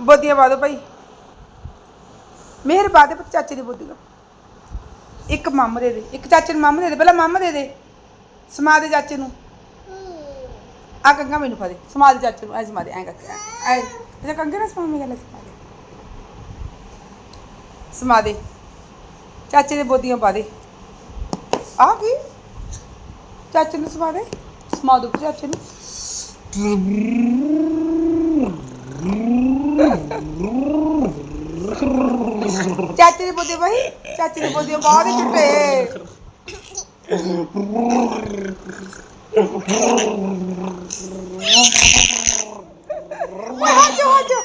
ਬੋਦੀਆਂ ਪਾ ਦਿਓ ਭਾਈ। ਮਿਹਰ ਪਾ ਦੇ ਪੁੱਤ ਚਾਚੇ ਦੀ ਬੋਦੀ ਇੱਕ ਮੰਮ ਦੇ ਦੇ ਇੱਕ ਚਾਚੇ ਨੂੰ ਮੰਮ ਦੇ ਦੇ ਪਹਿਲਾਂ ਮੰਮ ਦੇ ਦੇ। ਸਮਾ ਦੇ ਚਾਚੇ ਨੂੰ। ਆ ਕੰਗਾ ਮੈਨੂੰ ਪਾ ਦੇ ਸਮਾ ਦੇ ਚਾਚੇ ਨੂੰ ਐ ਸਮਾ ਦੇ ਐ ਕਰਕੇ ਐ ਇਹ ਕੰਗੇ ਨਾ ਸਮਾ ਮੇਰਾ ਸਮਾ ਦੇ। ਸਮਾ ਦੇ। ਚਾਚੇ ਦੇ ਬੋਦੀਆਂ ਪਾ ਦੇ। ਆ ਕੀ? ਚਾਚੇ ਨੂੰ ਸਮਾ ਦੇ। ਸਮਾ ਦੋ ਚਾਚੇ ਨੂੰ। ਚਾਚੇ ਦੇ ਬੋਦੇ ਭਾਈ ਚਾਚੇ ਦੇ ਬੋਦੇ ਬਹੁਤ ਹੀ ਛੁੱਟੇ ਆਜੋ ਆਜੋ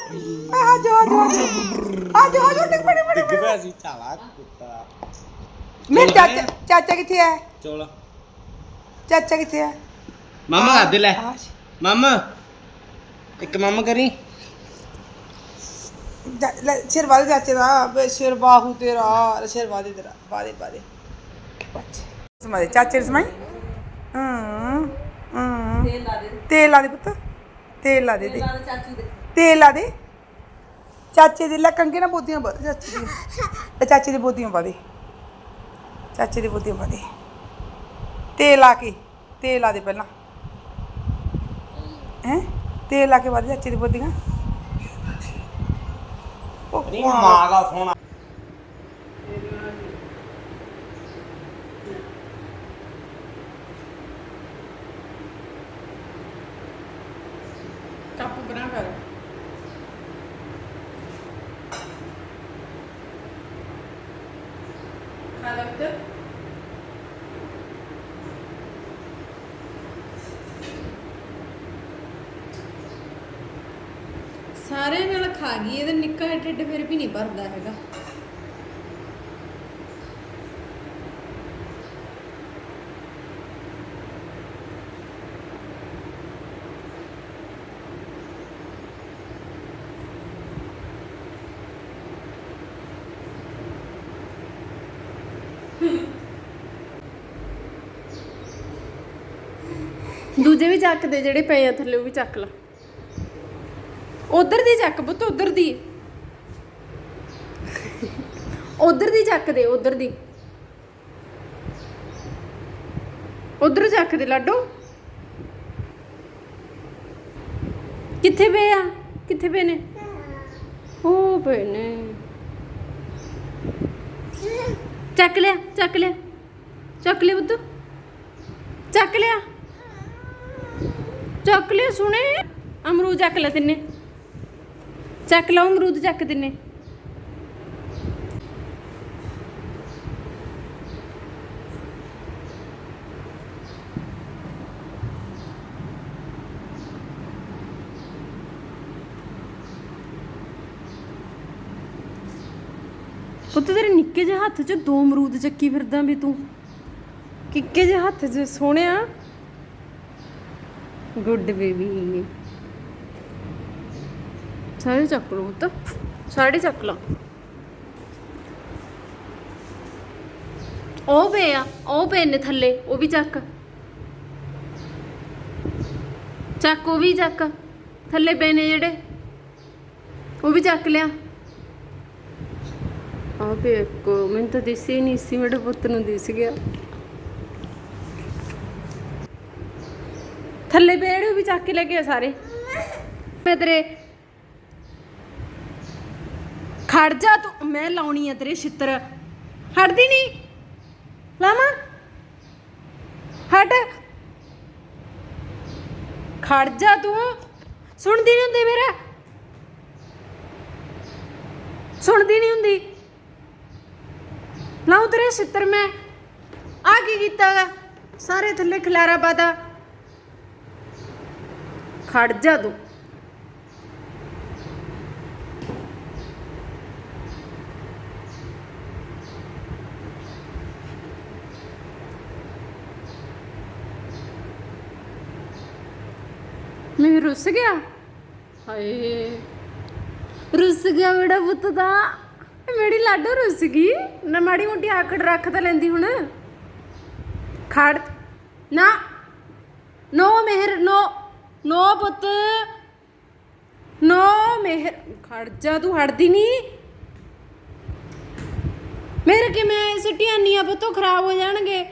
ਆਜੋ ਆਜੋ ਆਜੋ ਆਜੋ ਟਿਕ ਬੜੀ ਬੜੀ ਡਿੱਗ ਪਿਆ ਸੀ ਚਾਲਾ ਕੁੱਤਾ ਮੇਰੇ ਚਾਚਾ ਚਾਚਾ ਕਿੱਥੇ ਹੈ ਚੋਲਾ ਚਾਚਾ ਕਿੱਥੇ ਹੈ ਮਾਮਾ ਕਰ ਦੇ ਲੈ ਆਸ਼। ਮਾਮਾ ਇੱਕ ਮਾਮਾ ਕਰੀ ਜਾ- ਲੈ, ਸਿਰ ਵਾਲੇ ਚਾਚੇ ਦਾ ਬੇ ਸਿਰ ਬਾਹੂ ਤੇਰਾ ਸਿਰ ਵਾਦੇ ਤੇਰਾ ਬਾਦੇ ਬਾਦੇ ਸਮਾਦੇ ਚਾਚੇ ਸਮਾਈ? ਹੂੰ ਹੂੰ। ਤੇਲ ਲਾ ਦੇ। ਤੇਲ ਲਾ ਦੇ ਪੁੱਤ। ਤੇਲ ਲਾ ਦੇ ਦੇ ਲਾ ਦੇ ਚਾਚੂ ਦੇ। ਤੇਲ ਲਾ ਦੇ। ਚਾਚੇ ਦੇ ਲੈ ਕੰਗੇ ਨਾ ਬੋਦੀਆਂ ਪਾ ਦੇ ਚਾਚੇ ਦੀ ਚਾਚੇ ਦੀ ਬੋਦੀਆਂ ਪਾ ਦੇ। ਚਾਚੇ ਦੀ ਬੋਦੀਆਂ ਪਾ ਦੇ। ਤੇਲ ਲਾ ਕੇ ਤੇਲ ਲਾ ਦੇ ਪਹਿਲਾਂ। ਹੈ? ਤੇਲ ਲਾ ਕੇ ਪਾ ਦੇ ਚਾਚੇ ਦੀ ਬੋਦੀਆਂ। ਉਹ ਨਹੀਂ ਮਾਂ ਦਾ ਫੋਨ ਕੱਪ ਬਣਾ ਕਰ। ਖਾ ਲੱਗਦਾ ਸਾਰਿਆਂ ਨਾਲ ਖਾ ਗਈ, ਇਹਦਾ ਨਿੱਕਾ ਜਿਹਾ ਢਿੱਡ ਫਿਰ ਵੀ ਨਹੀਂ ਭਰਦਾ ਹੈਗਾ। ਦੂਜੇ ਵੀ ਚੱਕ ਦੇ ਜਿਹੜੇ ਪਏ ਆ ਥੱਲੇ, ਉਹ ਵੀ ਚੱਕ ਲਾ। ਉਧਰ ਦੀ ਚੱਕ ਪੁੱਤ, ਉਧਰ ਦੀ। ਉਧਰ ਦੀ ਚੱਕ ਦੇ, ਉਧਰ ਦੀ। ਉਧਰ ਚੱਕ ਦੇ ਲਾਡੋ। ਕਿੱਥੇ ਪਏ ਆ? ਕਿੱਥੇ ਪਏ ਨੇ? ਉਹ ਪਏ ਨੇ। ਚੱਕ ਲਿਆ ਚੱਕ ਲਿਆ। ਚੱਕ ਲਿਆ ਪੁੱਤ। ਚੱਕ ਲਿਆ। ਚੱਕ ਲਿਆ ਸੁਣੇ। ਅਮਰੂਦ ਚੱਕ ਲੈ ਤਿੰਨੇ। ਚੱਕ ਲਓ ਅਮਰੂਦ ਚੱਕ ਤਿੰਨੇ ਪੁੱਤ ਤੇਰੇ ਨਿੱਕੇ ਜਿਹੇ ਹੱਥ 'ਚ ਦੋ ਅਮਰੂਦ ਚੱਕੀ ਫਿਰਦਾ ਵੀ ਤੂੰ। ਕਿੱਕੇ ਜਿਹੇ ਹੱਥ 'ਚ ਸੋਹਣਿਆ। ਗੁੱਡ ਬੇਬੀ ਸਾਰੇ ਚੱਕ ਲਓ ਪੁੱਤ। ਸਾਰੇ ਚੱਕ ਲਾ। ਉਹ ਪਏ ਆ ਉਹ ਪਏ ਨੇ ਥੱਲੇ ਉਹ ਵੀ ਚੱਕ। ਚੱਕ ਉਹ ਵੀ ਚੱਕ। ਥੱਲੇ ਪਏ ਨੇ ਜਿਹੜੇ। ਉਹ ਵੀ ਚੱਕ ਲਿਆ। ਆ ਵੀ ਇੱਕ ਮੈਨੂੰ ਤਾਂ ਦਿਸੇ ਨਹੀਂ ਸੀ ਮੇਰੇ ਪੁੱਤ ਨੂੰ ਦਿਸ ਗਿਆ। ਥੱਲੇ ਪੇੜ ਵੀ ਚੱਕ ਕੇ ਲੈ ਗਿਆ ਸਾਰੇ। ਮੈਂ ਤੇਰੇ ਖੜ ਜਾ ਤੂੰ, ਮੈਂ ਲਾਉਣੀ ਆ ਤੇਰੇ ਛਿੱਤਰ। ਹਟਦੀ ਨਹੀਂ ਲਾਵਾਂ। ਹਟ। ਖੜ ਜਾ ਤੂੰ। ਸੁਣਦੀ ਨਹੀਂ ਹੁੰਦੀ ਮੇਰਾ। ਸੁਣਦੀ ਨਹੀਂ ਹੁੰਦੀ। ਲਾਉ ਤੇਰੇ ਛਿੱਤਰ ਮੈਂ। ਆ ਕੀ ਕੀਤਾ ਗਾ? ਸਾਰੇ ਥੱਲੇ ਖਿਲਾਰਾ ਪਾਤਾ। ਖੜ ਜਾ ਤੂੰ। ਮੈਂ ਰੁੱਸ ਗਿਆ ਹਾਏ ਰੁੱਸ ਗਿਆ ਮੇਰਾ ਪੁੱਤ ਦਾ ਮੇਰੀ ਲਾਡੋ ਰੁੱਸ ਗਈ ਨਾ ਮਾੜੀ ਮੋਟੀ ਆਕੜ ਰੱਖ ਤਾਂ ਲੈਂਦੀ ਹੁਣ ਖੜ ਨਾ ਨੋ ਮਿਹਰ ਨੋ ਨੋ ਪੁੱਤ ਨੋ ਮੇਹਰ ਖੜ ਜਾ ਤੂੰ ਹਟਦੀ ਨਹੀਂ ਮੇਰੇ ਕਿਵੇਂ ਸਿੱਟੀਆਂ ਨੀਆਂ ਪੁੱਤੋਂ ਖਰਾਬ ਹੋ ਜਾਣਗੇ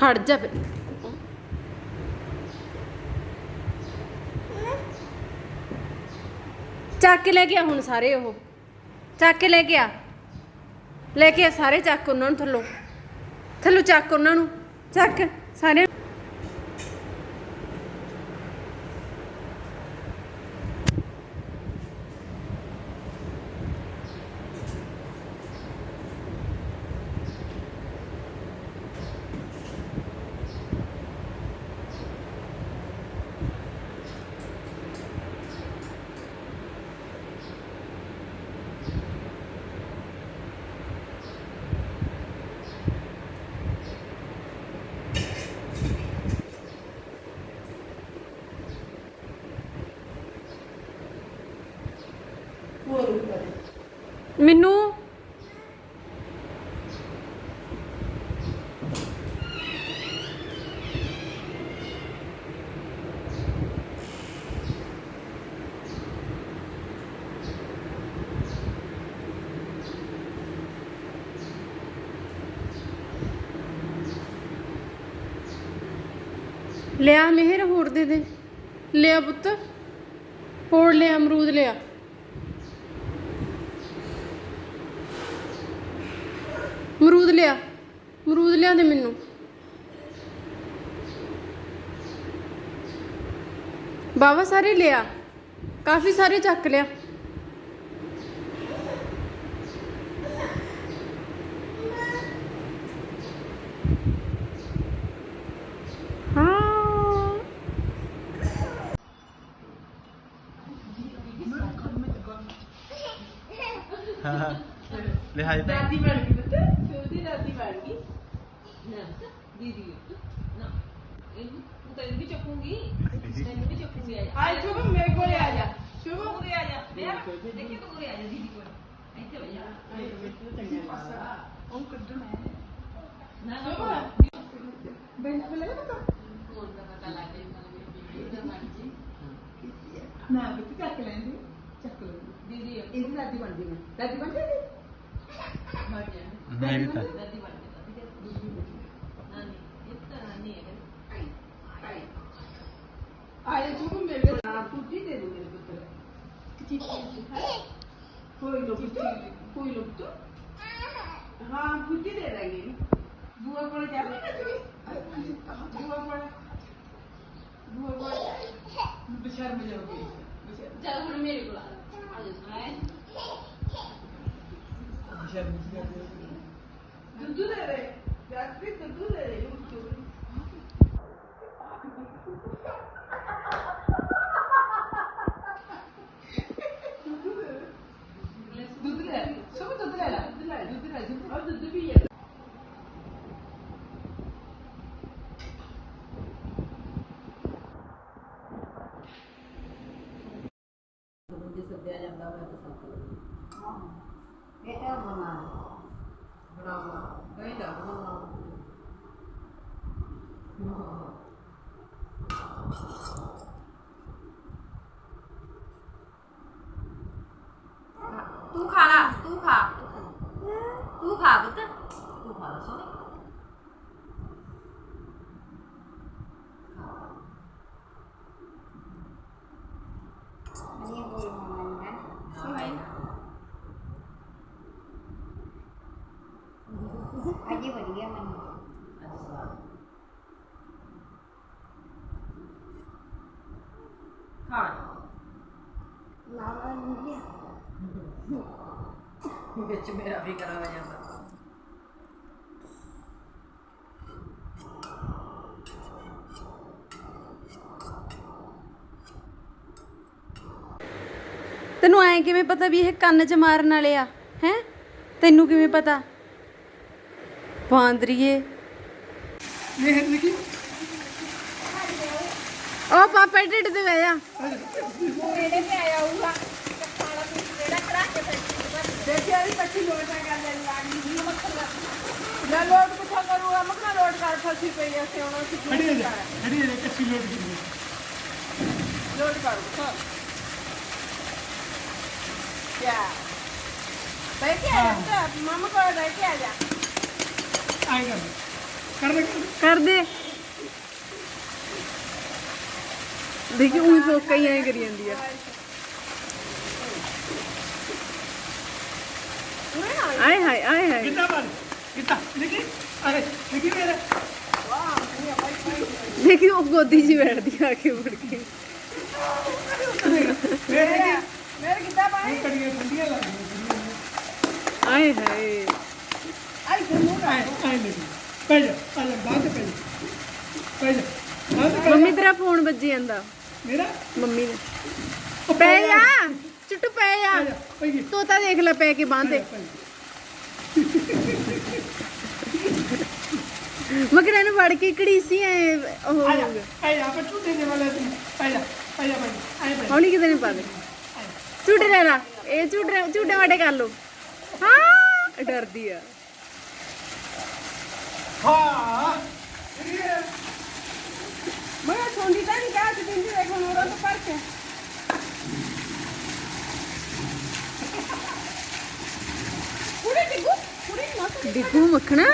ਖੜ ਜਾ ਫਿਰ। ਚੱਕ ਕੇ ਲੈ ਗਿਆ ਹੁਣ ਸਾਰੇ ਉਹ। ਚੱਕ ਕੇ ਲੈ ਗਿਆ। ਲੈ ਕੇ ਆ ਸਾਰੇ ਚੱਕ ਉਹਨਾਂ ਨੂੰ ਥੱਲੋਂ। ਥੱਲੋਂ ਚੱਕ ਉਹਨਾਂ ਨੂੰ। ਚੱਕ ਸਾਰੇ ਮੈਨੂੰ ਲਿਆ ਮਿਹਰ ਹੋਰ ਦੇ ਦੇ। ਲਿਆ ਪੁੱਤ। ਹੋਰ ਲਿਆ ਅਮਰੂਦ ਲਿਆ ਅਮਰੂਦ ਲਿਆ ਅਮਰੂਦ ਲਿਆ ਦੇ ਮੈਨੂੰ। ਬਾਬਾ ਸਾਰੇ ਲਿਆ ਕਾਫੀ ਸਾਰੇ ਚੱਕ ਲਿਆ। ਲਿਹਾਜ਼ ਤਾਂ ਦਾਦੀ ਬਣ ਗਈ ਪੁੱਤ ਛੋਟੀ ਦਾਦੀ ਬਣ ਗਈ। ਦੀਦੀ ਨਾ ਇਹਨੂੰ ਤੂੰ ਤਾਂ ਇਹਨੂੰ ਵੀ ਚੱਕੂਗੀ। ਤੈਨੂੰ ਵੀ ਚੱਕੂਗੀ ਆ ਜਾ। ਆ ਸ਼ੁਭ ਮੇਰੇ ਕੋਲ ਆ ਜਾ। ਸ਼ੁਭ ਉਰੇ ਆ ਜਾ। ਦੇਖੀ ਤੂੰ ਉਰੇ ਆ ਜਾ ਦੀਦੀ ਕੋਲ। ਇੱਥੇ ਬਈ ਜਾ। ਉਹ ਕੱਢਣਾ ਨਾ ਸ਼ੁਭ। ਬੈਠ ਲੈ ਨਾ ਕੋਲ ਦਾ ਪਤਾ ਲੱਗ ਗਿਆ ਮੈਨੂੰ ਚੱਕ ਲੈਂਦੀ ਚੱਕ ਲੈਂਦੀ ਦੀਦੀ ਇਹਦੀ ਦਾਦੀ ਬਣ ਗਈ ਮੈਂ। ਦਾਦੀ ਬਣ ਗਈ ਬਣ ਮੈਂ ਵੀ ਤਾਂ। ਦਾਦੀ ਬਣ ਜਾ ਦਾਦੀ ਨਾਨੀ ਇਹ ਤਾਂ ਨਾਨੀ ਹੈ ਆਏ ਸ਼ੁਭ ਮੇਰੇ ਨਾਲ ਕੁੱਤੀ ਦੇ ਦੋ ਮੇਰੇ ਪੁੱਤਰ? ਕੋਈ ਲੋਕ ਕੋਈ ਲੋਕ तो ਹਾਂ ਕੁੱਤੀ ਦੇ ਦਾਂਗੇ ਬੂਆ ਕੋਲ ਜਾਵੇਂ ਨਾ ਤੁਸੀਂ ਬੂਆ ਕੋਲ। ਬੂਆ ਕੋਲ। ਬਸ਼ਰਮ ਜਾਓਗੇ ਬਸ਼ਰਮ ਚੱਲ ਹੁਣ ਮੇਰੇ ਕੋਲ ਆ ਆ ਜਾ ਸੁਣਾਏ ਬਸ਼ਰਮ ਜਾਓਗੇ ਦੁੱਧ ਦੇ ਦੇ ਜਾਸਪੀ ਦੁੱਧ ਦੇ ਦੇ ਦੁੱਧ ਲੈ ਸਭ ਦੁੱਧ ਲੈ ਲੈ ਦੁੱਧ ਲੈ ਦੁੱਧ ਲੈ ਦੁੱਧ ਔਰ ਦੁੱਧ ਵੀ ਹੈ ਤੂੰ ਖਾ ਲਾ ਤੂੰ ਖਾ ਤੂੰ ਖਾ ਬਤ ਤੂੰ ਖਾ ਲਾ ਸੋਨੇ ਅਜੇ ਵਧੀਆ ਮੈਨੂੰ ਅੱਜ ਸਵਾਦ ਖਾ ਲਾਵਾ ਨਹੀਂ ਵਿੱਚ ਮੇਰਾ ਵੀ ਕਰਾ ਹੋ ਜਾਂਦਾ ਤੈਨੂੰ ਐ ਕਿਵੇਂ ਪਤਾ ਵੀ ਇਹ ਕੰਨ 'ਚ ਮਾਰਨ ਵਾਲੇ ਆ? ਹੈ? ਤੈਨੂੰ ਕਿਵੇਂ ਪਤਾ? ਬਾਂਦਰੀਏ। ਉਹ ਪਾਪਾ ਢਿੱਡ ਤੇ ਬਹਿ ਜਾ। ਨੇੜੇ ਤੇ ਆਇਆ ਹੋਊਗਾ। ਖਾਣਾ ਪੀਣਾ ਜਿਹੜਾ ਕਰਾ ਕੇ ਫਿਰ ਦੇਖਿਆ ਵੀ ਕੱਚੀ ਲੋਟ ਕਰ ਲੈਣ ਲੱਗ ਗਈ ਮੱਖਣ ਲੈ ਲੋਟ ਕਿੱਥੋਂ ਕਰੂਗਾ? ਮੱਖਣਾ ਲੋਟ ਕਰ ਫਸੀ ਪਈ ਐ ਸੇ ਹੁਣ ਅਸੀਂ ਖੜੀ ਜਾ ਖੜੀ ਜਾ ਕੱਚੀ ਲੋਟ ਕੀਤੀ ਲੋਟ। ਕਰ। ਹਾਂ। ਕਿਆ? ਬੈ ਕੇ ਆ ਜਾ ਮਮਾ ਕੋਲ ਬੈ ਕੇ ਆ ਜਾ। ਆਏ ਕਰ ਕਰ ਦੇ ਕਰ ਦੇ। ਦੇਖੀ ਉਹੀ ਫੋਕਾ ਹੀ ਐ ਕਰੀ ਜਾਂਦੀ ਆ। ਆਏ ਹਾਏ ਆਏ ਹਾਏ। ਕਿੱਦਾਂ ਮਾਰ ਕਿੱਦਾਂ? ਦੇਖੀ ਅਰੇ ਦੇਖੀ ਮੇਰੇ। ਦੇਖੀ ਉਹ ਗੋਦੀ 'ਚ ਬੈਠਦੀ ਆ ਕੇ ਮੁੜ ਕੇ। ਮੇਰੇ ਕੀ ਮੇਰੇ ਕਿੱਦਾਂ ਪਾਣੀ ਕੜੀਆਂ ਠੰਡੀਆਂ ਲੱਗਦੀਆਂ ਆਏ ਹਾਏ। ਆਈ ਤੇ ਮੂੰਹ ਆਏ ਆਏ ਦੇਖੀ ਪੈ ਜਾ ਆ ਜਾ। ਪੈ ਜਾ ਜਾ ਤੇ ਪੈ ਜਾ। ਮੰਮੀ ਤੇਰਾ ਫੋਨ ਵੱਜੀ ਜਾਂਦਾ। ਮੇਰਾ? ਮੰਮੀ ਨੇ ਪੈ ਜਾ। ਚੁੱਟੂ ਪੈ ਜਾ। ਦੇਖ ਲੈ ਪੈ ਕੇ ਬਾਂਦੇ ਪੈ ਜਾ। ਮਗਰ ਇਹਨੂੰ ਵੜ ਕੇ ਘੜੀਸੀ ਐ ਉਹ ਆ ਜਾ ਆ ਝੂਟੇ ਦੇ ਵਾਲੇ ਹੌਲੀ ਕਿਤੇ ਨਹੀਂ ਝੂਟੇ ਇਹ ਝੂਟੇ ਝੂਟੇ ਵਾਟੇ ਕਰ ਲੋ ਹਾਂ। ਡਰਦੀ ਆ। ਹਾਂ। ਮੈਂ ਛੋਂਦੀ ਤਾਂ ਨਹੀਂ ਕਹਾ ਤੇ ਦਿੰਦੀ ਦੇਖ ਹੁਣ ਉਹਨਾਂ ਤੋਂ ਪਰ ਕੇ। ਕੁੜੇ ਟਿੱਗੂ ਕੁੜੇ ਨਾ ਡਿੱਗੂ ਮੱਖਣਾ